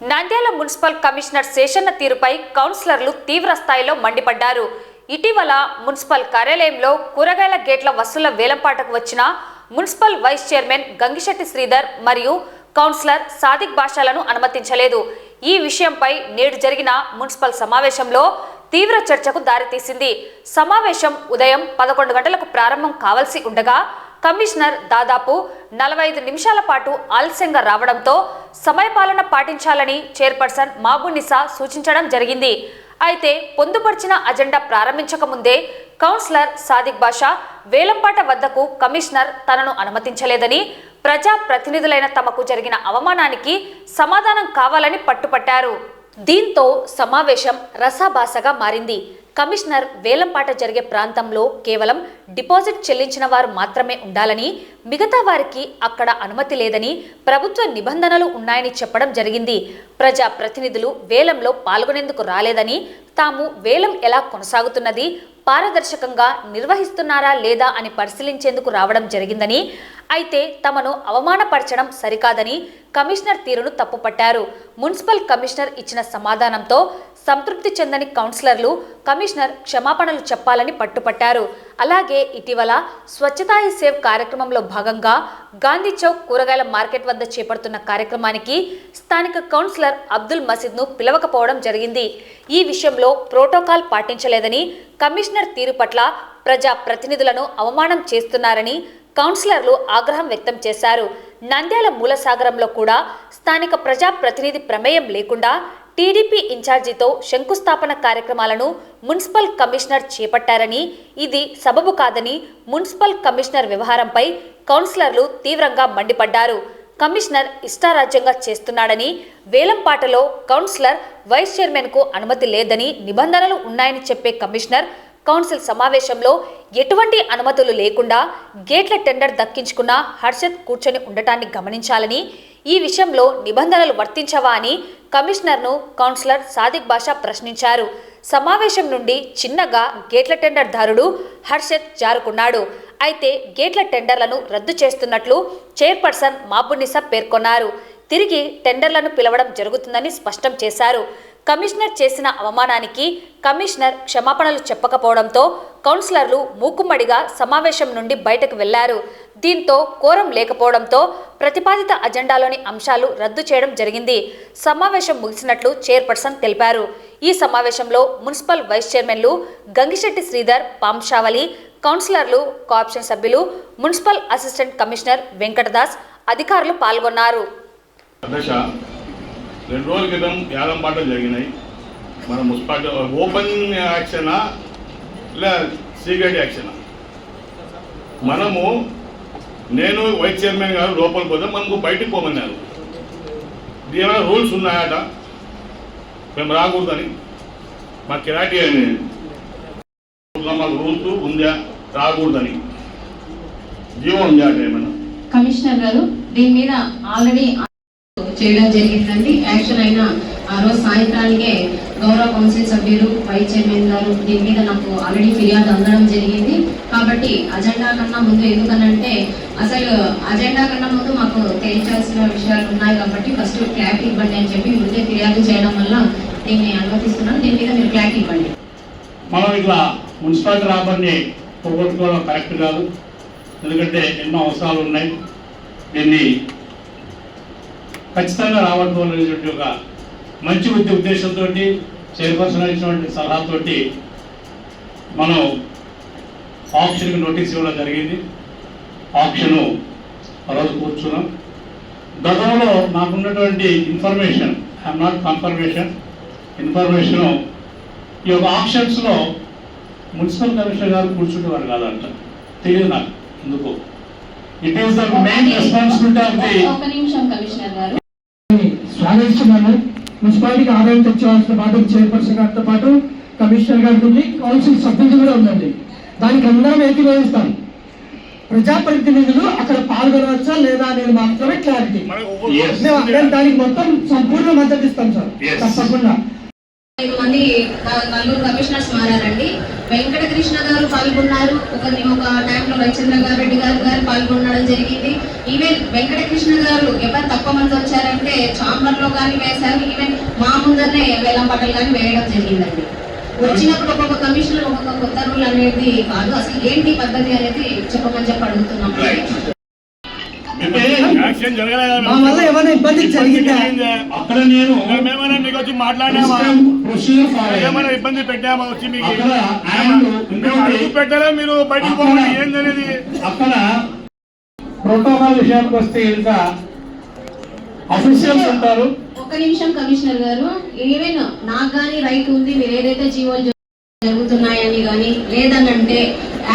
Nandyal municipal commissioner Seshanna తీరుపై కౌన్సిలర్లు తీవ్ర స్థాయిలో మండిపడ్డారు. ఇటీవల మున్సిపల్ కార్యాలయంలో కూరగాయల గేట్ల వసూల వేలంపాటకు వచ్చిన municipal vice chairman Gangisetti Sridhar మరియు కౌన్సిలర్ సాదిక్ భాషలను అనుమతించలేదు. ఈ విషయంపై నేడు జరిగిన మున్సిపల్ సమావేశంలో తీవ్ర చర్చకు దారితీసింది. సమావేశం ఉదయం పదకొండు గంటలకు ప్రారంభం కావాల్సి ఉండగా కమిషనర్ దాదాపు నలభై ఐదు నిమిషాల పాటు ఆలస్యంగా రావడంతో సమయపాలన పాటించాలని చైర్పర్సన్ మాబునిసా సూచించడం జరిగింది. అయితే పొందుపరిచిన అజెండా ప్రారంభించక ముందే కౌన్సిలర్ సాదిక్ బాషా వేలంపాట వద్దకు కమిషనర్ తనను అనుమతించలేదని ప్రజా ప్రతినిధులైన తమకు జరిగిన అవమానానికి సమాధానం కావాలని పట్టుపట్టారు. దీంతో సమావేశం రసాభాసగా మారింది. కమిషనర్ వేలంపాట జరిగే ప్రాంతంలో కేవలం డిపాజిట్ చెల్లించిన వారు మాత్రమే ఉండాలని మిగతా వారికి అక్కడ అనుమతి లేదని ప్రభుత్వ నిబంధనలు ఉన్నాయని చెప్పడం జరిగింది. ప్రజా ప్రతినిధులు వేలంలో పాల్గొనేందుకు రాలేదని తాము వేలం ఎలా కొనసాగుతున్నది పారదర్శకంగా నిర్వహిస్తున్నారా లేదా అని పరిశీలించేందుకు రావడం జరిగిందని అయితే తమను అవమానపరచడం సరికాదని కమిషనర్ తీరును తప్పుపట్టారు. మున్సిపల్ కమిషనర్ ఇచ్చిన సమాధానంతో సంతృప్తి చెందని కౌన్సిలర్లు కమిషనర్ క్షమాపణలు చెప్పాలని పట్టుపట్టారు. అలాగే ఇటీవల స్వచ్ఛతా హీ సేవ్ కార్యక్రమంలో భాగంగా గాంధీ చౌక్ కూరగాయల మార్కెట్ వద్ద చేపడుతున్న కార్యక్రమానికి స్థానిక కౌన్సిలర్ అబ్దుల్ మసీద్ను పిలవకపోవడం జరిగింది. ఈ విషయంలో ప్రోటోకాల్ పాటించలేదని కమిషనర్ తీరు పట్ల ప్రజా ప్రతినిధులను అవమానం చేస్తున్నారని కౌన్సిలర్లు ఆగ్రహం వ్యక్తం చేశారు. నంద్యాల మూలసాగరంలో కూడా స్థానిక ప్రజా ప్రతినిధి ప్రమేయం లేకుండా టీడీపీ ఇన్ఛార్జితో శంకుస్థాపన కార్యక్రమాలను మున్సిపల్ కమిషనర్ చేపట్టారని ఇది సబబు కాదని మున్సిపల్ కమిషనర్ వ్యవహారంపై కౌన్సిలర్లు తీవ్రంగా మండిపడ్డారు. కమిషనర్ ఇష్టారాజ్యంగా చేస్తున్నాడని వేలంపాటలో కౌన్సిలర్ వైస్ చైర్మన్కు అనుమతి లేదని నిబంధనలు ఉన్నాయని చెప్పే కమిషనర్ కౌన్సిల్ సమావేశంలో ఎటువంటి అనుమతులు లేకుండా గేట్ల టెండర్ దక్కించుకున్న హర్షద్ కూర్చొని ఉండటాన్ని గమనించాలని ఈ విషయంలో నిబంధనలు వర్తించవా అని కమిషనర్ను కౌన్సిలర్ సాదిక్ బాషా ప్రశ్నించారు. సమావేశం నుండి చిన్నగా గేట్ల టెండర్దారుడు హర్షద్ జారుకున్నాడు. అయితే గేట్ల టెండర్లను రద్దు చేస్తున్నట్లు చైర్పర్సన్ మాబునిసా పేర్కొన్నారు. తిరిగి టెండర్లను పిలవడం జరుగుతుందని స్పష్టం చేశారు. కమిషనర్ చేసిన అవమానానికి కమిషనర్ క్షమాపణలు చెప్పకపోవడంతో కౌన్సిలర్లు మూకుమ్మడిగా సమావేశం నుండి బయటకు వెళ్ళారు. దీంతో కోరం లేకపోవడంతో ప్రతిపాదిత అజెండాలోని అంశాలు రద్దు చేయడం జరిగింది. సమావేశం ముగిసినట్లు చైర్పర్సన్ తెలిపారు. ఈ సమావేశంలో మున్సిపల్ వైస్ చైర్మన్లు గంగిశెట్టి శ్రీధర్ పాంశావలి కౌన్సిలర్లు కోఆప్షన్ సభ్యులు మున్సిపల్ అసిస్టెంట్ కమిషనర్ వెంకటదాస్ అధికారులు పాల్గొన్నారు. రెండు రోజుల క్రితం యాదం పాటలు జరిగినాయి. మన మున్సిపాలిటీ ఓపెన్ యాక్షనా లే సీక్రెట్ యాక్షనా? మనము నేను వైస్ చైర్మన్ గారు లోపలికి పోతే మనకు బయటకు పోమన్నారు. ఏమైనా రూల్స్ ఉన్నాయట. మేము రాకూడదని. మా కిరాటీ మాకు రూల్స్ ఉందా? రాకూడదని. జీవం ఉందా అంటే ఏమన్నా? కమిషనర్ గారు దీని మీద ఆల్రెడీ చేయడం జరిగిందండి. యాక్షన్ అయిన ఆ రోజు సాయంత్రానికే గౌరవ కౌన్సిల్ సభ్యులు వైస్ చైర్మన్ గారు దీని మీద నాకు ఆల్రెడీ ఫిర్యాదు అందడం జరిగింది. కాబట్టి అజెండా కన్నా ముందు ఎందుకనంటే అసలు అజెండా కన్నా ముందు మాకు తేల్చాల్సిన విషయాలు ఉన్నాయి కాబట్టి ఫస్ట్ క్లారిటీ ఇవ్వండి అని చెప్పి ముందే ఫిర్యాదు చేయడం వల్ల దీన్ని అనుమతిస్తున్నాను. దీని మీద మీరు క్లారిటీ ఇవ్వండి. మనం ఇట్లా మున్సిపాలిటీ రాబడిని పోగొట్టుకోవడం కరెక్ట్ కాదు. ఎందుకంటే ఎన్నో అవసరాలు ఉన్నాయి. దీన్ని ఖచ్చితంగా రాబట్టుకోవాలనేటువంటి ఒక మంచి ఉద్య ఉద్దేశంతో చైర్పర్సన్ ఇచ్చినటువంటి సలహాతోటి మనం ఆప్షన్కి నోటీస్ ఇవ్వడం జరిగింది. ఆప్షను ఆ రోజు కూర్చున్నాం. గతంలో నాకున్నటువంటి information I'm not confirmation information ఈ యొక్క ఆప్షన్స్లో మున్సిపల్ కమిషనర్ గారు కూర్చుంటేవారు కాదంట. తెలియదు నాకు. ఎందుకు? It is the main responsibility of the ఒక నిమిషం కమిషనర్ గారు. స్వాగతిస్తున్నాను మున్సిపాలిటీకి ఆదాయం తెచ్చేవారితో పాటు చైర్పర్సన్ గారితో పాటు కమిషనర్ గారికి ఉంది కౌన్సిల్ సభ్యులు కూడా ఉందండి దానికి అందరం ఏకీభవిస్తాం. ప్రజాప్రతినిధులు అక్కడ పాల్గొనవచ్చా లేదా అనేది మాత్రమే క్లారిటీ. మేము దానికి మొత్తం సంపూర్ణ మద్దతు ఇస్తాం సార్. తప్పకుండా. ఐదు మంది నలుగురు కమిషనర్స్ మారారండి. వెంకటకృష్ణ గారు పాల్గొన్నారు. ఒక ఒక టైంలో రవిచంద్ర గారు రెడ్డి గారు గారు పాల్గొనడం జరిగింది. ఈవెన్ వెంకటకృష్ణ గారు ఎవరు తక్కువ మంది వచ్చారంటే చాంబర్లో కానీ వేశారు. ఈవెన్ మా ముందరనే వేలం పాటలు కానీ వేయడం జరిగిందండి. వచ్చినప్పుడు ఒక్కొక్క కమిషనర్ ఒక్కొక్క కొత్త రూల్ అనేది కాదు. అసలు ఏంటి పద్ధతి అనేది చెప్పమని చెప్పి అడుగుతున్నాం. మా వల్ల ఏమైనా ఇబ్బంది జరిగిందా? అక్కడ నేను మేమైనా మీకు వచ్చి మాట్లాడినామా? ప్రొసీజర్ ఫాలో ఏమైనా ఇబ్బంది పెట్టామా వచ్చి మీకు? అడుగు మీరు బయటకు పోవాలి? ఏందనేది అక్కడ ప్రోటోకాల్ విషయానికి వస్తే ఇంకా అఫీషియల్స్ ఉంటారు. ఒక్క నిమిషం కమిషనర్ గారు ఈవెన్ నాకు కానీ రైట్ ఉంది మీరు ఏదైతే జీవోలు జరుగుతున్నాయని కానీ లేదనంటే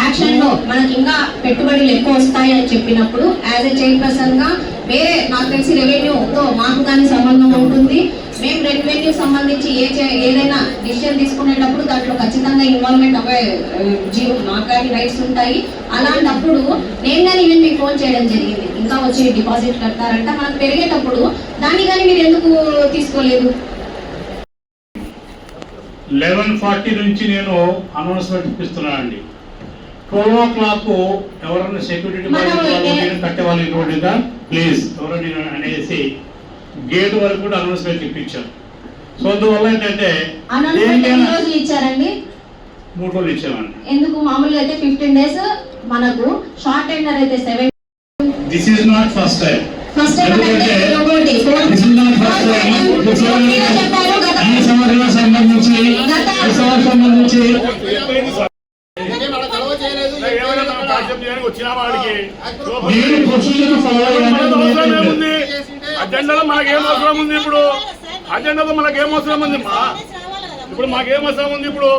యాక్షన్లో మనకి ఇంకా పెట్టుబడులు ఎక్కువ వస్తాయి అని చెప్పినప్పుడు యాజ్ ఎ చైర్పర్సన్గా వేరే నాకు తెలిసి రెవెన్యూతో మాకు కానీ సంబంధం ఉంటుంది. మేము రెవెన్యూ సంబంధించి ఏ చే- ఏదైనా డిసిషన్ తీసుకునేటప్పుడు దాంట్లో ఖచ్చితంగా ఇన్వాల్వ్మెంట్ అవే జీవో మాకు కానీ రైట్స్ ఉంటాయి. అలాంటప్పుడు నేను కానీ ఈవెన్ మీకు ఫోన్ చేయడం జరిగింది. ఇంకా వచ్చి డిపాజిట్ కడతారంట. మనకు పెరిగేటప్పుడు దాన్ని కానీ మీరు ఎందుకు తీసుకోలేదు? లెవెన్ ఫార్టీ నుంచి నేను అనౌన్స్మెంట్ ఇప్పిస్తున్నానండి. ట్వెల్వ్ ఓ క్లాక్ ఎవరైనా సెక్యూరిటీ మనం కట్టే వాళ్ళు ఇటువంటిగా ప్లీజ్ ఎవరైనా అనేసి గేట్ వరకు కూడా అనౌన్స్మెంట్ ఇప్పించాం సో అందువల్ల ఏంటంటే ఇచ్చారండి? మూడు రోజులు ఇచ్చామండి. ఎందుకు? మామూలుగా అయితే ఫిఫ్టీన్ డేస్ మనకు షార్ట్ టెండర్ అయితే seven this is not first time first time అంటే ఇంకొకటి This is not first time. This is not- చెప్పారు గత ఈ సంవత్సరం సంబంధించి ఈ సంవత్సరం సంబంధించి చేయడానికి వచ్చినా వాడికి. అవసరం ఏముంది? అజెండాలో మనకేం అవసరం ఉంది ఇప్పుడు? అజెండాలో మనకేం అవసరం ఉంది మా? ఇప్పుడు మాకేం అవసరం ఉంది ఇప్పుడు?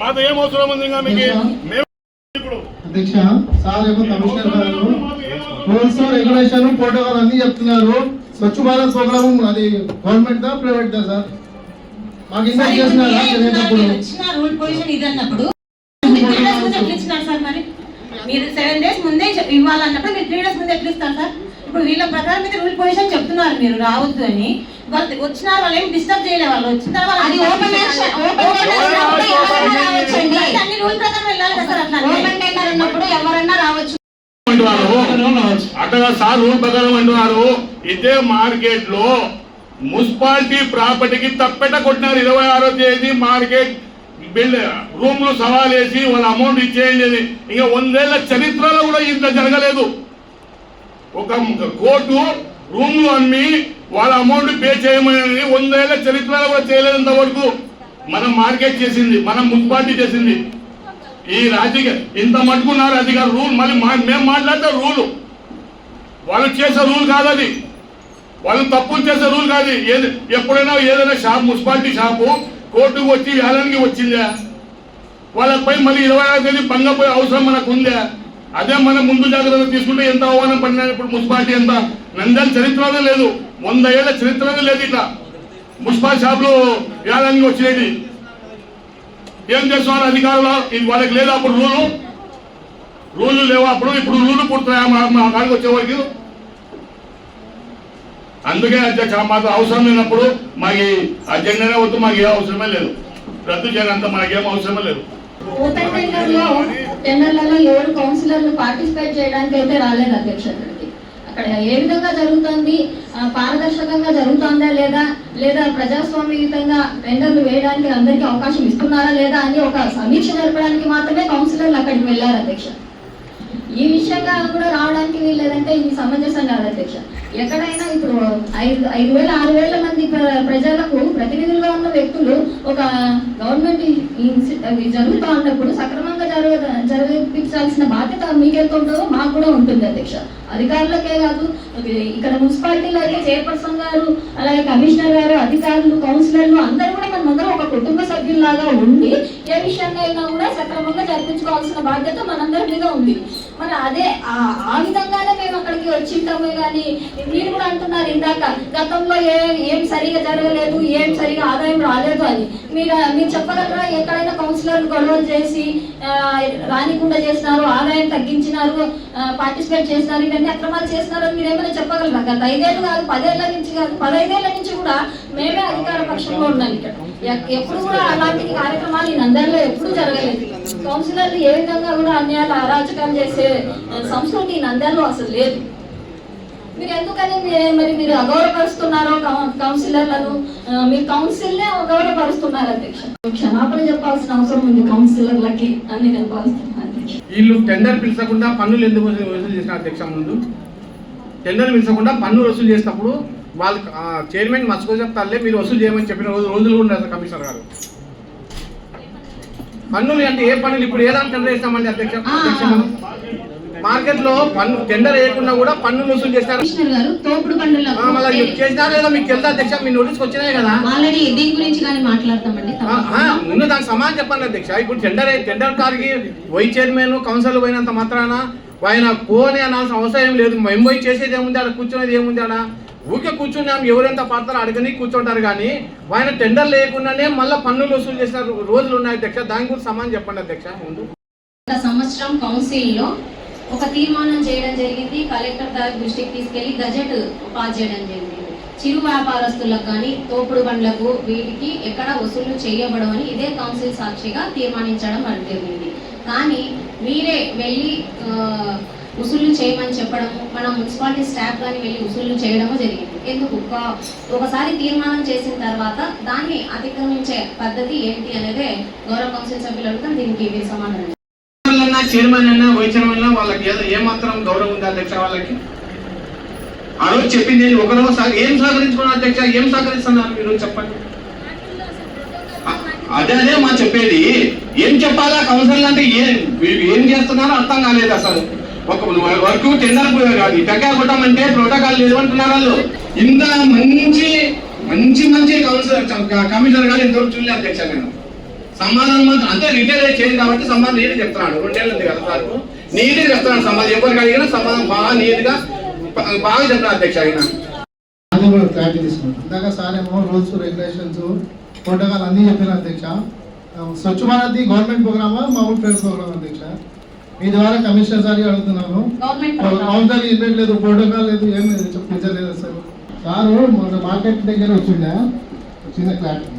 మాతో ఏం అవసరం ఉంది ఇంకా మీకు? మేము ఇప్పుడు. అధ్యక్ష సార్ ఏమో కమిషనర్ గారు. రూల్స్ రెగ్యులేషన్ ప్రోటోకాల్ అన్ని చెప్తున్నారు. స్వచ్ఛ భారత్ ప్రోగ్రామ్ అది గవర్నమెంట్ దా ప్రైవేట్ దా సార్? మాకు ఇంకా చేసినారా మీరు సెవెన్ డేస్ ముందే ఇవ్వాలన్నప్పుడు మీరు త్రీ డేస్ ముందు ఎట్లా ఇస్తారు సార్? ఇప్పుడు వీళ్ళ ప్రకారం మీద రూల్ పొజిషన్ చెప్తున్నారు మీరు రావద్దు అని. వాళ్ళు వచ్చిన వాళ్ళు ఏం డిస్టర్బ్ చేయలేదు వాళ్ళు. వచ్చిన తర్వాత అది ఓపెన్ అన్ని రూల్ ప్రకారం వెళ్ళాలి కదా సార్ అట్లా అంటే. ఓపెన్ టెండర్ ఉన్నప్పుడు ఎవరైనా రావచ్చు. అట్టగా సార్ రూల్ ప్రకారం అంటున్నారు. ఇదే మార్కెట్లో మున్సిపాలిటీ ప్రాపర్టీకి తప్పెట కొట్టినారు. ఇరవై ఆరో తేదీ మార్కెట్ బిల్డ్ రూమ్ సవాల్ వేసి వాళ్ళ అమౌంట్ ఇచ్చేయండి అని. ఇంకా వందేళ్ళ చరిత్రలో కూడా ఇంత జరగలేదు. ఒక కోర్టు రూమ్లు అమ్మి వాళ్ళ అమౌంట్ పే చేయమని వందేళ్ళ చరిత్రలో కూడా చేయలేదు ఇంతవరకు మనం మార్కెట్ చేసింది మనం మున్సిపాలిటీ చేసింది. ఈ రాజకీయ ఇంత మట్టుకున్నారు అధికారు రూల్ మళ్ళీ మా- మేము మాట్లాడితే రూలు. వాళ్ళు చేసే రూల్ కాదు అది. వాళ్ళు తప్పులు చేసే రూల్ కాదు ఏది ఎప్పుడైనా ఏదైనా షాప్ మున్సిపాలిటీ షాపు కోర్టుకు వచ్చి వేలానికి వచ్చిందా. వాళ్ళపై మళ్ళీ ఇరవై ఆరు తేదీ భంగపోయే అవసరం మనకు ఉందా అదే మనం ముందు జాగ్రత్త తీసుకుంటే ఎంత అవమానం పడినా ఇప్పుడు మున్సిపాలిటీ ఎంత నంద్యాల చరిత్రనే లేదు. వంద ఏళ్ళ చరిత్రనే లేదు ఇట్లా. మున్సిపల్ షాపులు వేలానికి వచ్చినది. ఏం చేస్తున్నారు అధికారులు? వాళ్ళకి లేదు అప్పుడు రూలు? రూలు లేవు అప్పుడు? ఇప్పుడు రూలు పుడుతున్నాయా మా కాడికి వచ్చేవారికి అందుకే అధ్యక్ష మాకు అవసరం లేనప్పుడు మాకు అజెండానే వద్దు మాకు ఏ అవసరమే లేదు. రద్దు చేయనంత మాకేం అవసరమే లేదు. ఓపెన్ టెండర్లలో ఎవరు కౌన్సిలర్లు పార్టిసిపేట్ చేయడానికి అయితే రాలేదు అధ్యక్ష అక్కడ ఏ విధంగా జరుగుతుంది? పారదర్శకంగా జరుగుతుందా లేదా? లేదా ప్రజాస్వామ్యయుతంగా టెండర్లు వేయడానికి అందరికీ అవకాశం ఇస్తున్నారా లేదా అని ఒక సమీక్ష జరపడానికి మాత్రమే కౌన్సిలర్లు అక్కడికి వెళ్ళారు అధ్యక్ష. ఈ విషయంగా కూడా రావడానికి వీల్లేదంటే ఇది సమంజసం కాదు అధ్యక్ష. ఎక్కడైనా ఇప్పుడు ఐదు ఐదు వేల ఆరు వేల మంది ప్రజలకు ప్రతినిధులుగా ఉన్న వ్యక్తులు ఒక గవర్నమెంట్ జరుగుతూ ఉన్నప్పుడు సక్రమంగా జరగ జరిపించాల్సిన బాధ్యత మీకెంత ఉంటుందో మాకు కూడా ఉంటుంది అధ్యక్ష. అధికారులకే కాదు ఇక్కడ మున్సిపాలిటీలో అయితే చైర్పర్సన్ గారు అలాగే కమిషనర్ గారు అధికారులు కౌన్సిలర్లు అందరూ కూడా మనందరం ఒక కుటుంబ సభ్యుల్లాగా ఉండి ఏ విషయాన్ని అయినా కూడా సక్రమంగా జరిపించుకోవాల్సిన బాధ్యత మనందరి మీద ఉంది. మరి అదే ఆ- విధంగానే మేము అక్కడికి వచ్చింటామే కానీ మీరు కూడా అంటున్నారు ఇందాక గతంలో ఏ ఏం సరిగా జరగలేదు ఏం సరిగా ఆదాయం రాలేదు అని. మీరు మీరు చెప్పగలరా? ఎక్కడైనా కౌన్సిలర్లు గొడవలు చేసి రానికుండా చేసినారు ఆదాయం తగ్గించినారు పార్టిసిపేట్ చేసినారు ఇవన్నీ అక్రమాలు చేసినారు అని మీరు ఏమైనా చెప్పగలరా? గత ఐదేళ్ళు కాదు పదేళ్ళ నుంచి కాదు పదైదేళ్ళ నుంచి కూడా మేమే అధికార పక్షంగా ఉన్నాం ఇక్కడ. ఎప్పుడు కూడా అలాంటి కార్యక్రమాలు ఈ నంద్యాలలో ఎప్పుడు జరగలేదు. కౌన్సిలర్లు ఏ విధంగా కూడా అన్యాయాలు అరాచకాలు చేసే సంస్కృతి ఈ నంద్యాలలో అసలు లేదు. మీరు ఎందుకని మరి మీరు అగౌరవపరుస్తున్నారో కౌన్సిలర్లను? మీరు కౌన్సిల్నే అగౌరవపరుస్తున్నారు అధ్యక్ష. క్షమాపణ చెప్పాల్సిన అవసరం ఉంది కౌన్సిలర్లకి అని నేను భావిస్తున్నాను వీళ్ళు టెండర్ పిలిచకుండా పన్నులు ఎందుకు వసూలు చేసిన అధ్యక్ష ముందు? టెండర్ పిలిచకుండా పన్ను వసూలు చేసినప్పుడు వాళ్ళు ఆ, చైర్మన్ మర్చుకో చెప్తారులే మీరు వసూలు చేయమని చెప్పిన రోజు రోజులు కూడా ఉన్నారు కమిషనర్ గారు. పన్నులు అంటే ఏ పన్నులు? ఇప్పుడు ఏ దాని టెండర్ వేస్తామండి అధ్యక్ష మార్కెట్లో పన్ను టెండర్ వేయకుండా కూడా పన్నులు వసూలు మళ్ళీ చేసినారు లేదా మీకు తెలుసా అధ్యక్ష? మీ నోటీస్కి వచ్చినాయి కదా. ఆల్రెడీ దీని గురించి కానీ మాట్లాడతామండి ఆ, ఆ, ముందు దానికి సమాధానం చెప్పండి అధ్యక్ష. ఇప్పుడు టెండర్ టెండర్ కార్కి వైస్ చైర్మన్ కౌన్సిల్ పోయినంత మాత్రాన ఆయన పోని అనాల్సిన అవసరం ఏం లేదు. మేము పోయి చేసేది ఏముంది ఆడ కూర్చునేది ఏముంది ఆడ? ఊరికే కూర్చున్నాం ఎవరెంత పడతారో అడగని కూర్చుంటారు కానీ ఆయన టెండర్ లేకుండానే మళ్ళీ పన్నులు వసూలు చేసిన రోజులు ఉన్నాయి అధ్యక్ష. దాని గురించి సమానం చెప్పండి అధ్యక్ష ముందు. గత సంవత్సరం కౌన్సిల్లో ఒక తీర్మానం చేయడం జరిగింది. కలెక్టర్ గారి దృష్టికి తీసుకెళ్ళి గజెట్ పాస్ చేయడం జరిగింది. చిరు వ్యాపారస్తులకు కానీ తోపుడు బండ్లకు వీటికి ఎక్కడ వసూలు చేయబడవని ఇదే కౌన్సిల్ సాక్షిగా తీర్మానించడం అని జరిగింది కానీ మీరే వెళ్ళి ఉసుళ్ళు చేయమని చెప్పడము మన మున్సిపాలిటీ స్టాఫ్ కానీ వెళ్ళి ఉసుళ్ళు చేయడము జరిగింది. ఎందుకు? ఒక- ఒకసారి తీర్మానం చేసిన తర్వాత దాన్ని అతిక్రమించే పద్ధతి ఏంటి అనేది గౌరవ కౌన్సిల్ సభ్యులు అడుగుతాం దీనికి మీరు సమాధానం చైర్మన్ అన్నా వైస్ చైర్మన్ వాళ్ళకి ఏమాత్రం గౌరవం ఉంది అధ్యక్ష వాళ్ళకి? ఆ రోజు చెప్పింది ఏంటి? ఒక రోజు ఏం సహకరించుకున్నా అధ్యక్ష? ఏం సహకరిస్తున్నారు మీరు? చెప్పండి. అదే అదే మా చెప్పేది. ఏం చెప్పాలా? కౌన్సిల్ అంటే ఏం ఏం చేస్తున్నారో అర్థం కాలేదు అసలు ఒక వరకు టెండర్ కాదు. టెక్కా కొట్టమంటే ప్రోటోకాల్ లేదు అంటున్నారు వాళ్ళు. ఇంత మంచి మంచి మంచి కౌన్సిలర్ కమిషనర్ గారు ఇంతవరకు చూడలే అధ్యక్ష నేను. సమాధానం మాత్రం అంతే రిటైర్ చేయండి కాబట్టి సమాధానం నీట్ చెప్తున్నాడు. రెండేళ్ళు ఉంది కదా సార్. నీట్ చెప్తున్నాడు సమాధానం ఎవరికి అడిగినా సమాధానం బాగా నీట్గా బాగా చెప్తున్నాడు అధ్యక్ష ఆయన. క్లారిటీ తీసుకుంటాం. ఇందాక సార్ ఏమో రూల్స్ రెగ్యులేషన్స్ ప్రోటోకాల్ అన్నీ చెప్పిన అధ్యక్ష. స్వచ్ఛ భారత్ గవర్నమెంట్ ప్రోగ్రామా మామూలు ప్రైవేట్ ప్రోగ్రామ్ అధ్యక్ష? మీ ద్వారా కమిషనర్ సార్ అడుగుతున్నాను. గవర్నమెంట్ కౌన్సిల్ ఇన్వైట్ లేదు ప్రోటోకాల్ లేదు ఏం లేదు చెప్పించలేదు అసలు. సారు మన మార్కెట్ దగ్గర వచ్చిందా? చిన్న క్లారిటీ?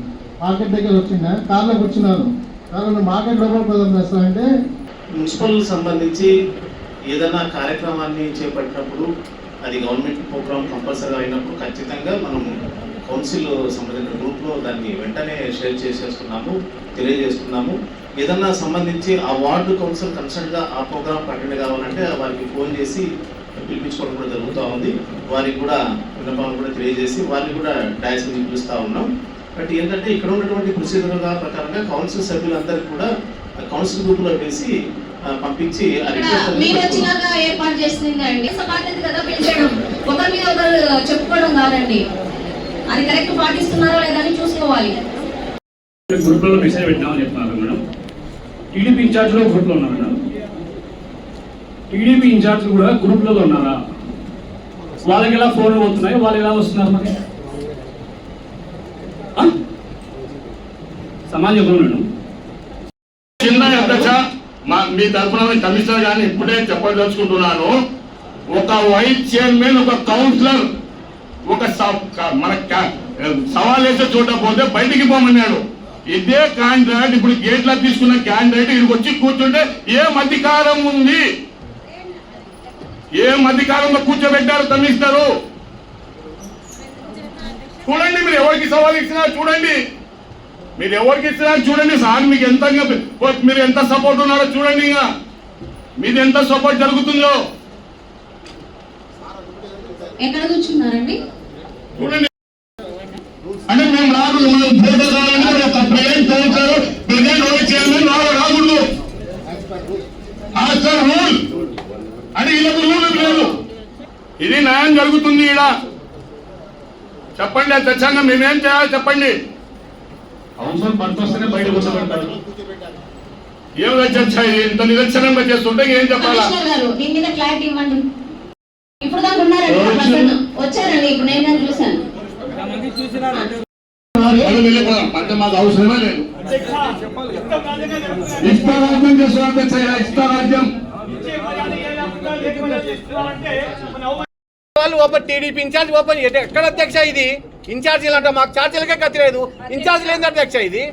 మార్కెట్ దగ్గర వచ్చిందా? కార్లో కూర్చున్నాను కార్లో మార్కెట్ లోపల పోదాం చేస్తా అంటే. మున్సిపల్ సంబంధించి ఏదైనా కార్యక్రమాన్ని చేపట్టినప్పుడు అది గవర్నమెంట్ ప్రోగ్రామ్ కంపల్సరీ అయినప్పుడు ఖచ్చితంగా మనం కౌన్సిల్ సంబంధించిన గ్రూప్లో దాన్ని వెంటనే షేర్ చేసేస్తున్నాము తెలియజేస్తున్నాము. ఏదన్నా సంబంధించి ఆ వార్డు కౌన్సిల్ కన్సర్న్గా ఆ ప్రోగ్రామ్ అటెండ్ కావాలంటే వారికి ఫోన్ చేసి పిలిపించుకోవడం కూడా జరుగుతూ ఉంది. వారికి కూడా విన్నపాలను కూడా తెలియజేసి వారిని కూడా డయాస్ మీద పిలుస్తూ ఉన్నాం. బట్ ఏంటంటే ఇక్కడ ఉన్నటువంటి ప్రొసీజర్గా ప్రకారంగా కౌన్సిల్ సభ్యులందరికీ కూడా కౌన్సిల్ గ్రూప్లో వేసి పంపించి ఏర్పాటు బాధ్యత కదా ఒకరి మీద ఒకరు చెప్పుకోవడం కాదండి. అది కరెక్ట్ పాటిస్తున్నారో లేదని చూసుకోవాలి. గ్రూప్లలో మెసేజ్ చెప్తున్నారు మేడం టీడీపీ ఇన్ఛార్జ్లో గ్రూప్లో ఉన్నారు మేడం? టీడీపీ ఇన్ఛార్జ్ కూడా గ్రూప్లలో ఉన్నారా? వాళ్ళకి ఎలా ఫోన్లు పోతున్నాయి వాళ్ళు ఎలా వస్తున్నారు మరి? సమాజం మేడం. చిన్న అధ్యక్ష మా మీ తరఫున కమిషనర్ గారిని ఇప్పుడే చెప్పదలుచుకుంటున్నాను. ఒక వైస్ చైర్మన్ ఒక కౌన్సిలర్ ఒక మన సవాల్ వేసే చోట పోతే బయటికి పోమన్నాడు. ఇదే క్యాండిడేట్ ఇప్పుడు గేట్ల తీసుకున్న క్యాండిడేట్ ఇక్కడికి వచ్చి కూర్చుంటే ఏం అధికారం ఉంది? ఏం అధికారంలో కూర్చోబెట్టారు కమిషనరు? చూడండి మీరు ఎవరికి సవాల్ ఇచ్చినా చూడండి. మీరు ఎవరికి ఇచ్చినా చూడండి సార్ మీకు ఎంత మీరు ఎంత సపోర్ట్ ఉన్నారో చూడండి ఇంకా. మీది ఎంత సపోర్ట్ జరుగుతుందో. ఎక్కడ కూర్చున్నారండి? చూడండి. అంటే మేము రాదు మనం ఫోటో కావాలంటే ఒక president councillor president vice chairman రావు రాకూడదు యాజ్ పర్ రూల్ అని వీళ్ళకు రూల్ లేదు ఇది న్యాయం ఈడ చెప్పండి చచ్చంగా మేమేం చేయాలి చెప్పండి. అవసరం పనికొస్తేనే బయట కూర్చోబెడతారు ఏం చర్చ ఇంత చేస్తుంటే ఏం చెప్పాలా? కమిషనర్ గారు దీని మీద క్లారిటీ ఇవ్వండి. ఇప్పుడు దాకా ఉన్నారండి ఆ పర్సన్. వచ్చారండి ఇప్పుడు నేను కానీ చూశాను. మనం వెళ్ళిపోదాం అంటే మాకు అవసరమే లేదు. ఇష్టారాజ్యం చేస్తున్నా ఇష్టారాజ్యం వాళ్ళు ఓపెన్ టీడీపీ ఇన్ఛార్జ్ ఓపెన్ ఎక్కడ- అధ్యక్ష ఇది? ఇన్ఛార్జీలు అంటే మాకు ఛార్జీలకే గతి ఇన్ఛార్జీలు ఏంది అధ్యక్ష ఇది?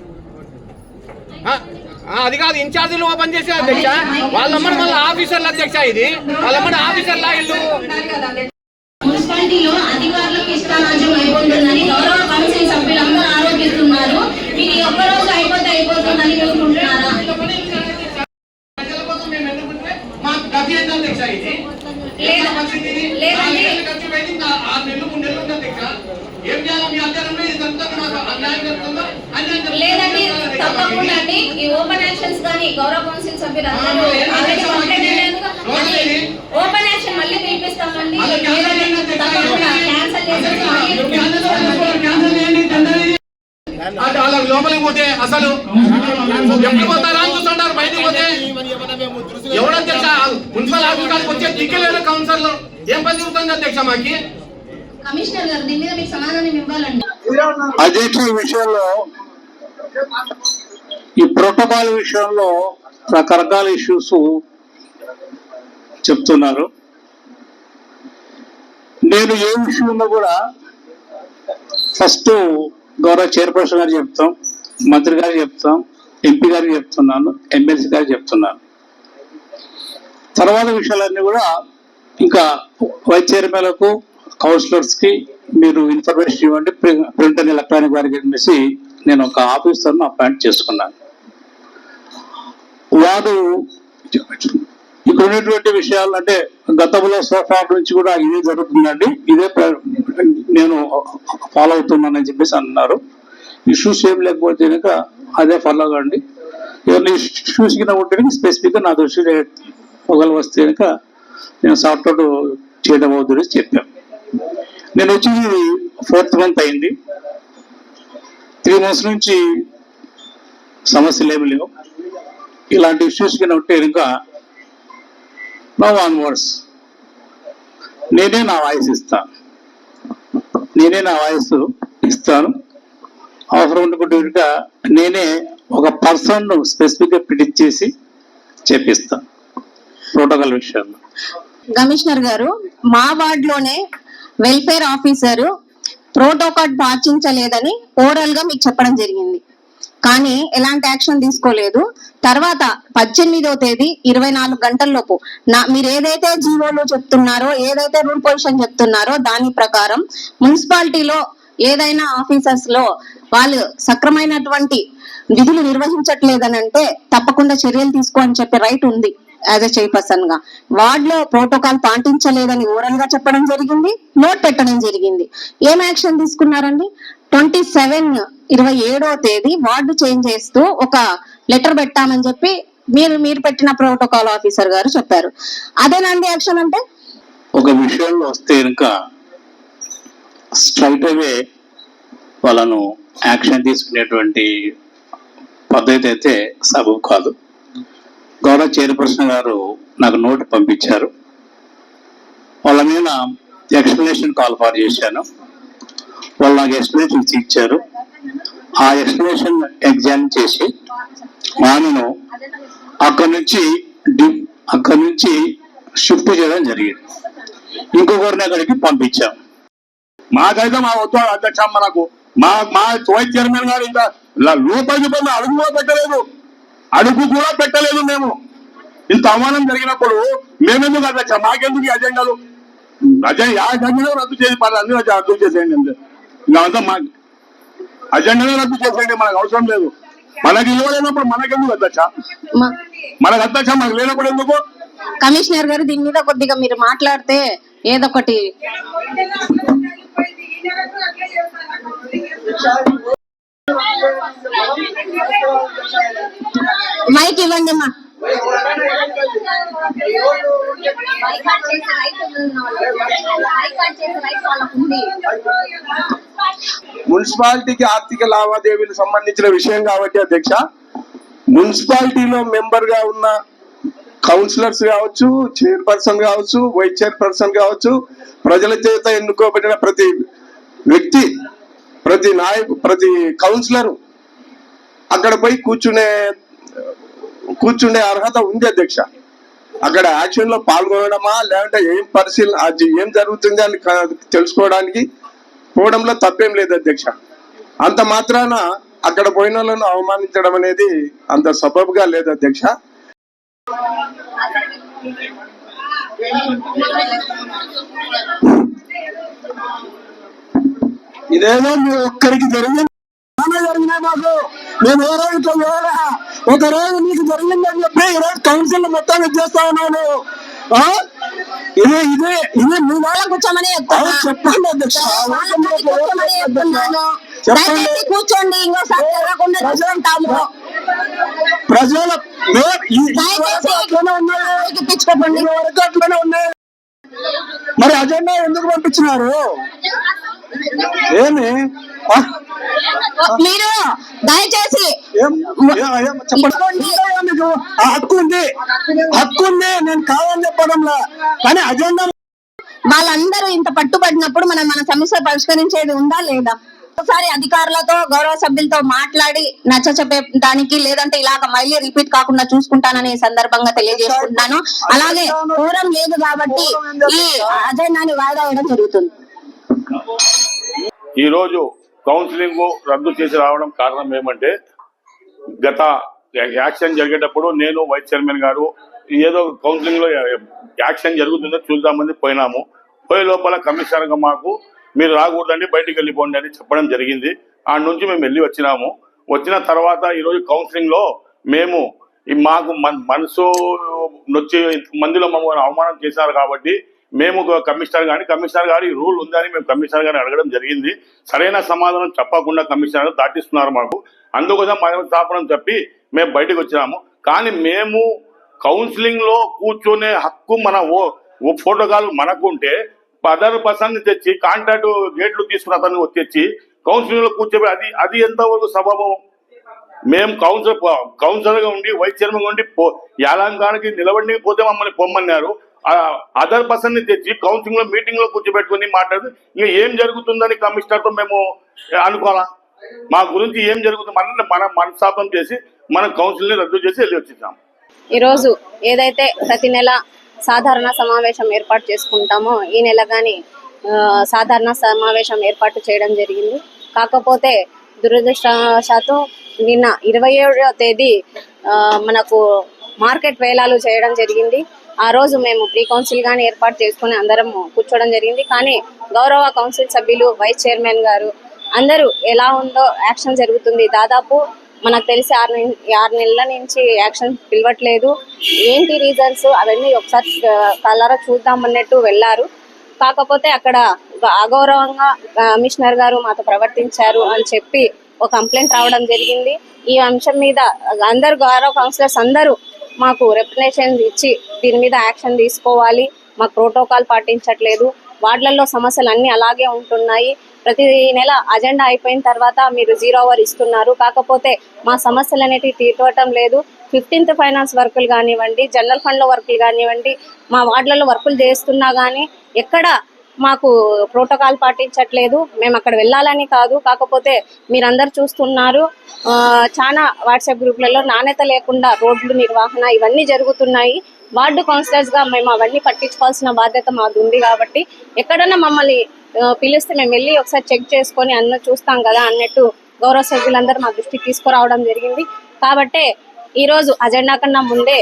అది కాదు ఇన్ఛార్జీలు ఓపెన్ చేసే అధ్యక్ష. వాళ్ళమ్మడి మళ్ళీ ఆఫీసర్లు అధ్యక్ష ఇది. వాళ్ళమ్మడి ఆఫీసర్లా ఇల్లు. మున్సిపాలిటీలో అధికారులకు ఇష్టారాజ్యం అయిపోతుందని గౌరవ కౌన్సిల్ సభ్యులందరూ ఆరోపిస్తున్నారు. ఇది ఒక్క రోజు అయిపోతే అయిపోతుందని అనుకుంటున్నారా ప్రజల కోసం మేము ఎన్నుకుంటే మాకు గతి ఏంటి అధ్యక్ష ఇది లేదా- పరిస్థితి ఇది? లేదండి. నాలుగు నెలలు ఖర్చు పెట్టి నా- ఆరు నెలలు మూడు నెలలు ఉంది అధ్యక్ష ఏం చేయాలి మీ అధ్యయనంలో ఇదంతా నాకు అన్యాయం జరుగుతుందా అన్యాయం జరుగుతుందా? లేదండి తప్పకుండా ఈ ఓపెన్ యాక్షన్స్ కానీ గౌరవ కౌన్సిల్ ఇది. ఓపెన్ యాక్షన్ మళ్ళీ పిలిపిస్తామండి. ఇది. లోపలికి పోతే అసలు ఎప్పుడు పోతారా అని చూస్తుంటారు బయటికి పోతే. ఎవరు అధ్యక్ష మున్సిపల్ ఆఫీస్ కాడికి వచ్చే దిక్కులేరు కౌన్సిలర్లు. ఏం పని జరుగుతుంది అధ్యక్ష మాకి? కమిషనర్ గారు దీని మీద మీకు సమాధానం ఇవ్వాలండి. అధ్యక్ష ఈ విషయంలో ఈ ప్రోటోకాల్ విషయంలో రకరకాల ఇష్యూస్ చెప్తున్నారు. నేను ఏ విషయంలో కూడా ఫస్ట్ గౌరవ చైర్పర్సన్ గారు చెప్తాం మంత్రి గారు చెప్తాం ఎంపీ గారికి చెప్తున్నాను ఎమ్మెల్సీ గారు చెప్తున్నాను. తర్వాత విషయాలన్నీ కూడా ఇంకా వైస్ చైర్మన్లకు కౌన్సిలర్స్కి మీరు ఇన్ఫర్మేషన్ ఇవ్వండి ప్రి- ప్రింట్ అండ్ ఎలక్ట్రానిక్ వారికి అనేసి నేను ఒక ఆఫీసర్ను అపాయింట్ చేసుకున్నాను. వారు ఇక్కడ ఉన్నటువంటి విషయాలు అంటే గతంలో సోఫా నుంచి కూడా ఇదే జరుగుతుందండి. ఇదే నేను ఫాలో అవుతున్నానని చెప్పేసి అన్నారు. ఇష్యూస్ ఏం లేకపోతే కనుక అదే ఫాలో కాండి ఏమైనా ఇష్యూస్ కింద ఉంటే స్పెసిఫిక్గా నా దృష్టి పొగలు వస్తే కనుక నేను సాఫ్ట్వేర్ చేయడం అవుతుంది చెప్పాను నేను వచ్చి ఫోర్త్ మంత్ అయింది. త్రీ మంత్స్ నుంచి సమస్యలు ఏమి లేవు. ఇలాంటి ఇష్యూస్ కింద ఉంటే ఇంకా నో ఆన్వర్డ్స్ నేనే నా వాయిస్ ఇస్తాను నేనే నా వాయిస్ ఇస్తాను. అవసరం ఉన్నట్టుగా నేనే ఒక పర్సన్ను స్పెసిఫిక్గా ప్రిడిక్ట్ చేసి చెప్పిస్తాను ప్రోటోకాల్ విషయాల్లో కమిషనర్ గారు మా వార్డులోనే వెల్ఫేర్ ఆఫీసర్ ప్రోటోకాల్ పాటించలేదని ఓరల్గా మీకు చెప్పడం జరిగింది. కానీ ఎలాంటి యాక్షన్ తీసుకోలేదు. తర్వాత పద్దెనిమిదో తేదీ ఇరవై నాలుగు గంటల్లోపు నా మీరు ఏదైతే జీవోలో చెప్తున్నారో ఏదైతే రూల్ పొజిషన్ చెప్తున్నారో దాని ప్రకారం మున్సిపాలిటీలో ఏదైనా ఆఫీసర్స్లో వాళ్ళు సక్రమైనటువంటి విధులు నిర్వహించట్లేదని అంటే తప్పకుండా చర్యలు తీసుకో అని చెప్పే రైట్ ఉంది యాజ్ ఎ చైర్పర్సన్గా వార్డ్లో ప్రోటోకాల్ పాటించలేదని ఓరల్గా చెప్పడం జరిగింది నోట్ పెట్టడం జరిగింది. ఏం యాక్షన్ తీసుకున్నారండి? ట్వంటీ సెవెన్ ఇరవై ఏడో తేదీ వార్డు చేంజ్ చేస్తూ ఒక లెటర్ పెట్టామని చెప్పి మీరు మీరు పెట్టిన ప్రోటోకాల్ ఆఫీసర్ గారు చెప్పారు. అదే అదేనండి యాక్షన్ అంటే? ఒక విషయంలో వస్తే ఇంకా స్ట్రైట్ అవే వాళ్ళను యాక్షన్ తీసుకునేటువంటి పద్ధతి అయితే సబబు కాదు. గౌరవ చైర్పర్సన్ గారు నాకు నోటు పంపించారు. వాళ్ళ మీద ఎక్స్ప్లెనేషన్ కాల్ ఫార్ చేశాను. వాళ్ళు నాకు ఎక్స్ప్లెనేషన్ ఇచ్చారు. ఆ ఎక్స్ప్లెనేషన్ ఎగ్జామ్ చేసి ఆమెను అక్కడి నుంచి డి- అక్కడి నుంచి షిఫ్ట్ చేయడం జరిగింది. ఇంకొకరిని అక్కడికి పంపించాం. మాకైతే మా వద్దు అధ్యక్ష మనకు మా మా వైస్ చైర్మన్ గారు ఇంకా లోపలికి పోయిన అడుగు కూడా పెట్టలేదు. అడుగు కూడా పెట్టలేదు మేము. ఇంత అవమానం జరిగినప్పుడు మేమెందుకు అధ్యక్ష? మాకెందుకు అజెండాలు? అజెండా రద్దు చేసి పది అన్ని రద్దు చేసేయండి అంతే ఇంకా మా అజెండానే రద్దు చేసేయండి మనకు అవసరం లేదు. మనకి ఇవ్వలేనప్పుడు మనకెందుకు అధ్యక్ష మ- మనకు అధ్యక్ష మనకు లేనప్పుడు ఎందుకు? కమిషనర్ గారు దీని మీద కొద్దిగా మీరు మాట్లాడితే ఏదొకటి మైక్ ఇవ్వండి అమ్మా మున్సిపాలిటీకి ఆర్థిక లావాదేవీలు సంబంధించిన విషయం కాబట్టి అధ్యక్ష మున్సిపాలిటీలో మెంబర్గా ఉన్న కౌన్సిలర్స్ కావచ్చు చైర్పర్సన్ కావచ్చు వైస్ చైర్పర్సన్ కావచ్చు ప్రజల చేత ఎన్నుకోబడిన ప్రతి వ్యక్తి ప్రతి నాయకు ప్రతి కౌన్సిలర్ అక్కడ పోయి కూర్చునే కూర్చునే అర్హత ఉంది అధ్యక్ష. అక్కడ యాక్షన్లో పాల్గొనడమా లేదంటే ఏం పరిశీలన అది ఏం జరుగుతుంది అని తెలుసుకోవడానికి పోవడంలో తప్పేం లేదు అధ్యక్ష. అంత మాత్రాన అక్కడ పోయిన వాళ్ళను అవమానించడం అనేది అంత సబబుగా లేదు అధ్యక్ష. ఇదేదో మీ ఒక్కరికి జరిగింది. చాలా మాకు మేము ఏ రోజు ఒక రోజు నీకు జరిగిందని చెప్పి ఈ రోజు కౌన్సిల్ మొత్తం ఇది చేస్తా ఉన్నాను. ఇది ఇది ఇది మీ వాళ్ళ కూర్చోమని అవును, చెప్పండి. అధ్యక్ష కూర్చోండి ఇంకోసారి జరగకుండా చూసుకుంటాము ప్రజల వరకు అట్లనే ఉన్నాయి. మరి అజెండా ఎందుకు పంపించినారు? ఏమి? ఆ? మీరు దయచేసి హక్కు ఉంది. హక్కు ఉంది. నేను కాదని చెప్పడంలా. కానీ అజెండా వాళ్ళందరూ ఇంత పట్టుబడినప్పుడు మనం మన సమస్య పరిష్కరించేది ఉందా లేదా? ఒకసారి అధికారులతో గౌరవ సభ్యులతో మాట్లాడి నచ్చ చెప్పే దానికి లేదంటే ఇలాగ మళ్ళీ రిపీట్ కాకుండా చూసుకుంటానని ఈ సందర్భంగా తెలియజేసుకుంటున్నాను. అలాగే దూరం లేదు కాబట్టి ఈ అజెండాని వాయిదా వేయడం జరుగుతుంది. ఈ రోజు కౌన్సిలింగ్ రద్దు చేసి రావడం కారణం ఏమంటే గత యాక్షన్ జరిగేటప్పుడు నేను వైస్ చైర్మన్ గారు ఏదో కౌన్సిలింగ్లో యాక్షన్ జరుగుతుందో చూద్దామని పోయినాము. పోయే లోపల కమిషనర్గా మాకు మీరు రాకూడదండి బయటికి వెళ్ళిపోండి అని చెప్పడం జరిగింది. ఆ నుంచి మేము వెళ్ళి వచ్చినాము. వచ్చిన తర్వాత ఈరోజు కౌన్సిలింగ్లో మేము మాకు మనసు నొచ్చి మందిలో మమ్మల్ని అవమానం చేశారు కాబట్టి మేము ఒక కమిషనర్ గారిని కమిషనర్ గారి రూల్ ఉందని మేము కమిషనర్ గారిని అడగడం జరిగింది. సరైన సమాధానం చెప్పకుండా కమిషనర్ గారు దాటిస్తున్నారు మాకు. అందుకోసం స్థాపనం చెప్పి మేము బయటకు వచ్చినాము. కానీ మేము కౌన్సిలింగ్లో కూర్చునే హక్కు మన ఓ ఓ మనకుంటే అదర్ పర్సన్ తెచ్చి కాంటాక్ట్ గేట్లు తీసుకున్న అతను తెచ్చి కౌన్సిలింగ్లో కూర్చోబెట్టి అది అది ఎంతవరకు సబబం? మేము కౌన్సిలర్ కౌన్సిలర్గా ఉండి వైస్ చైర్మన్గా ఉండి పో- యాలాంకానికి నిలబడి పోతే మమ్మల్ని పొమ్మన్నారు. అదర్ పర్సన్ని తెచ్చి కౌన్సిలింగ్లో మీటింగ్లో కూర్చోబెట్టుకుని మాట్లాడుతూ ఇంకా ఏం జరుగుతుందని కమిషనర్తో మేము అనుకోవాలా? మా గురించి ఏం జరుగుతుంది? మన మన మనస్తాపం చేసి మనం కౌన్సిల్ని రద్దు చేసి వెళ్ళి వచ్చేసాం. ఈరోజు ఏదైతే ప్రతి నెల సాధారణ సమావేశం ఏర్పాటు చేసుకుంటామో ఈ నెల కానీ సాధారణ సమావేశం ఏర్పాటు చేయడం జరిగింది. కాకపోతే దురదృష్టవశాత్తు నిన్న ఇరవై ఏడవ తేదీ మనకు మార్కెట్ వేలాలు చేయడం జరిగింది. ఆ రోజు మేము ప్రీ కౌన్సిల్ గాని ఏర్పాటు చేసుకుని అందరం కూర్చోవడం జరిగింది. కానీ గౌరవ కౌన్సిల్ సభ్యులు వైస్ చైర్మన్ గారు అందరూ ఎలా ఉందో యాక్షన్ జరుగుతుంది. దాదాపు మనకు తెలిసి ఆరు ఆరు నెలల నుంచి యాక్షన్ పిలవట్లేదు. ఏంటి రీజన్స్? అవన్నీ ఒకసారి కలరా చూద్దాం అన్నట్టు వెళ్ళారు. కాకపోతే అక్కడ అగౌరవంగా కమిషనర్ గారు మాతో ప్రవర్తించారు అని చెప్పి ఒక కంప్లైంట్ రావడం జరిగింది. ఈ అంశం మీద అందరు గౌరవ కౌన్సిలర్స్ అందరూ మాకు రెప్యుటేషన్ ఇచ్చి దీని మీద యాక్షన్ తీసుకోవాలి. మాకు ప్రోటోకాల్ పాటించట్లేదు. వార్డులలో సమస్యలు అన్నీ అలాగే ఉంటున్నాయి. ప్రతి నెల అజెండా అయిపోయిన తర్వాత మీరు జీరో అవర్ ఇస్తున్నారు. కాకపోతే మా సమస్యలు అనేటివి తీర్చడం లేదు. ఫిఫ్టీన్త్ ఫైనాన్స్ వర్కులు కానివ్వండి జనరల్ ఫండ్లో వర్కులు కానివ్వండి మా వార్డులలో వర్కులు చేస్తున్నా కానీ ఎక్కడ మాకు ప్రోటోకాల్ పాటించట్లేదు. మేము అక్కడ వెళ్ళాలని కాదు. కాకపోతే మీరందరు చూస్తున్నారు. చాలా వాట్సాప్ గ్రూప్లలో నాణ్యత లేకుండా రోడ్లు నిర్వహణ ఇవన్నీ జరుగుతున్నాయి. వార్డు కౌన్సిలర్స్గా మేము అవన్నీ పట్టించుకోవాల్సిన బాధ్యత మాది ఉంది కాబట్టి ఎక్కడన్నా మమ్మల్ని పిలిస్తే మేము వెళ్ళి ఒకసారి చెక్ చేసుకొని అన్న చూస్తాం కదా అన్నట్టు గౌరవ సభ్యులందరూ మా దృష్టికి తీసుకురావడం జరిగింది. కాబట్టే ఈరోజు అజెండా కన్నా ముందే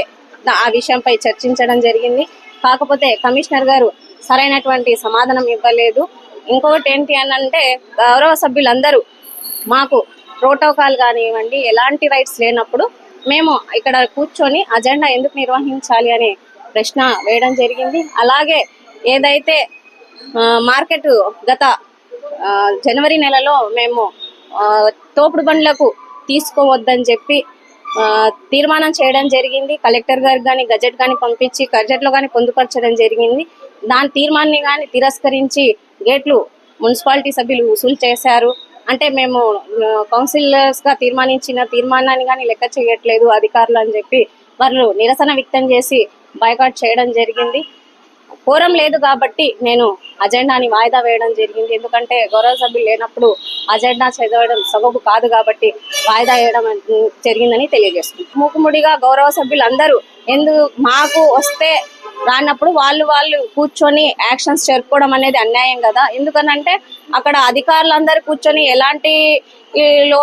ఆ విషయంపై చర్చించడం జరిగింది. కాకపోతే కమిషనర్ గారు సరైనటువంటి సమాధానం ఇవ్వలేదు. ఇంకొకటి ఏంటి అని అంటే గౌరవ సభ్యులందరూ మాకు ప్రోటోకాల్ కానివ్వండి ఎలాంటి రైట్స్ లేనప్పుడు మేము ఇక్కడ కూర్చొని అజెండా ఎందుకు నిర్వహించాలి అనే ప్రశ్న వేయడం జరిగింది. అలాగే ఏదైతే మార్కెట్ గత జనవరి నెలలో మేము తోపుడు బండ్లకు తీసుకోవద్దని చెప్పి తీర్మానం చేయడం జరిగింది. కలెక్టర్ గారికి కానీ గజెట్ కానీ పంపించి గజెట్లో కానీ పొందుపరచడం జరిగింది. దాని తీర్మాన్ని కానీ తిరస్కరించి గేట్లు మున్సిపాలిటీ సభ్యులు వసూలు చేశారు. అంటే మేము కౌన్సిలర్స్గా తీర్మానించిన తీర్మానాన్ని కానీ లెక్క చేయట్లేదు అధికారులు అని చెప్పి వాళ్ళు నిరసన వ్యక్తం చేసి బైకాట్ చేయడం జరిగింది. కోరం లేదు కాబట్టి నేను అజెండాని వాయిదా వేయడం జరిగింది. ఎందుకంటే గౌరవ సభ్యులు లేనప్పుడు అజెండా చదవడం సబబు కాదు కాబట్టి వాయిదా వేయడం జరిగిందని తెలియజేస్తుంది మూకుముడిగా గౌరవ సభ్యులు అందరూ ఎందు మాకు వస్తే రానప్పుడు వాళ్ళు వాళ్ళు కూర్చొని యాక్షన్స్ జరుపుకోవడం అనేది అన్యాయం కదా. ఎందుకనంటే అక్కడ అధికారులందరూ కూర్చొని ఎలాంటి లో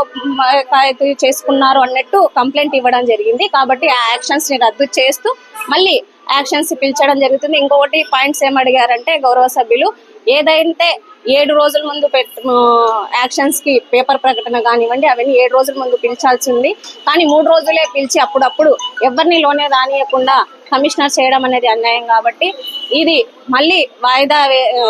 చేసుకున్నారు అన్నట్టు కంప్లైంట్ ఇవ్వడం జరిగింది. కాబట్టి ఆ యాక్షన్స్ని రద్దు చేస్తూ మళ్ళీ యాక్షన్స్ పిలిచడం జరుగుతుంది. ఇంకొకటి పాయింట్స్ ఏం అడిగారంటే గౌరవ సభ్యులు ఏదైతే ఏడు రోజుల ముందు యాక్షన్స్కి పేపర్ ప్రకటన కానివ్వండి అవన్నీ ఏడు రోజుల ముందు పిలిచాల్సింది కానీ మూడు రోజులే పిలిచి అప్పుడప్పుడు ఎవరిని లోనే రానియకుండా కమిషనర్ చేయడం అనేది అన్యాయం కాబట్టి ఇది మళ్ళీ వాయిదా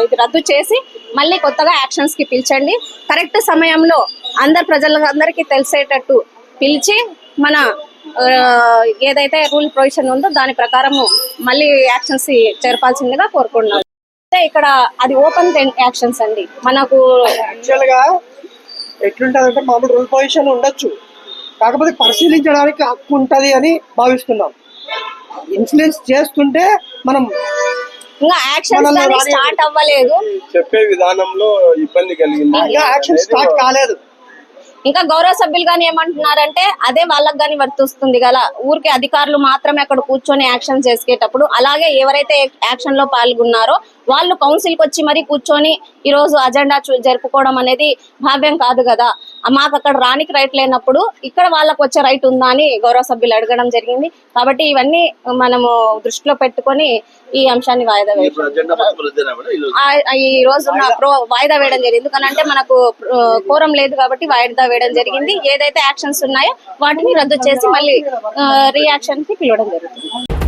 ఇది రద్దు చేసి మళ్ళీ కొత్తగా యాక్షన్స్కి పిలిచండి. కరెక్ట్ సమయంలో అందరు ప్రజలందరికీ తెలిసేటట్టు పిలిచి మన ఏదైతే రూల్ ప్రొవిజన్ ఉందో దాని ప్రకారము మళ్ళీ యాక్షన్స్ జరపాల్సిందిగా కోరుకుంటున్నాను అయితే ఇక్కడ అది ఓపెన్ యాక్షన్స్ అండి. మనకు యాక్చువల్గా ఎట్లుంటదంటే మామూలు రూల్ పొజిషన్ ఉండొచ్చు. కాకపోతే పరిశీలించడానికి హక్కు ఉంటది అని భావిస్తున్నాం. ఇన్ఫ్లుయెన్స్ చేస్తుంటే మనం ఇంకా యాక్షన్స్. స్టార్ట్ అవ్వలేదు. చెప్పే విధానంలో ఇబ్బంది కలిగింది. ఇంకా యాక్షన్ స్టార్ట్ కాలేదు. ఇంకా గౌరవ సభ్యులు కానీ ఏమంటున్నారంటే అదే వాళ్ళకి కానీ వర్తిస్తుంది గల ఊరికి అధికారులు మాత్రమే అక్కడ కూర్చొని యాక్షన్ చేసేటప్పుడు అలాగే ఎవరైతే యాక్షన్లో పాల్గొన్నారో వాళ్ళు కౌన్సిల్కి వచ్చి మరీ కూర్చొని ఈ రోజు అజెండా జరుపుకోవడం అనేది భావ్యం కాదు కదా. మాకు అక్కడ రానికి రైట్ లేనప్పుడు ఇక్కడ వాళ్ళకి వచ్చే రైట్ ఉందా అని గౌరవ సభ్యులు అడగడం జరిగింది. కాబట్టి ఇవన్నీ మనము దృష్టిలో పెట్టుకొని ఈ అంశాన్ని వాయిదా ఈ రోజు వాయిదా వేయడం జరిగింది. ఎందుకనంటే మనకు కోరం లేదు కాబట్టి వాయిదా వేయడం జరిగింది. ఏదైతే యాక్షన్స్ ఉన్నాయో వాటిని రద్దు చేసి మళ్ళీ రియాక్షన్కి పిలవడం జరుగుతుంది.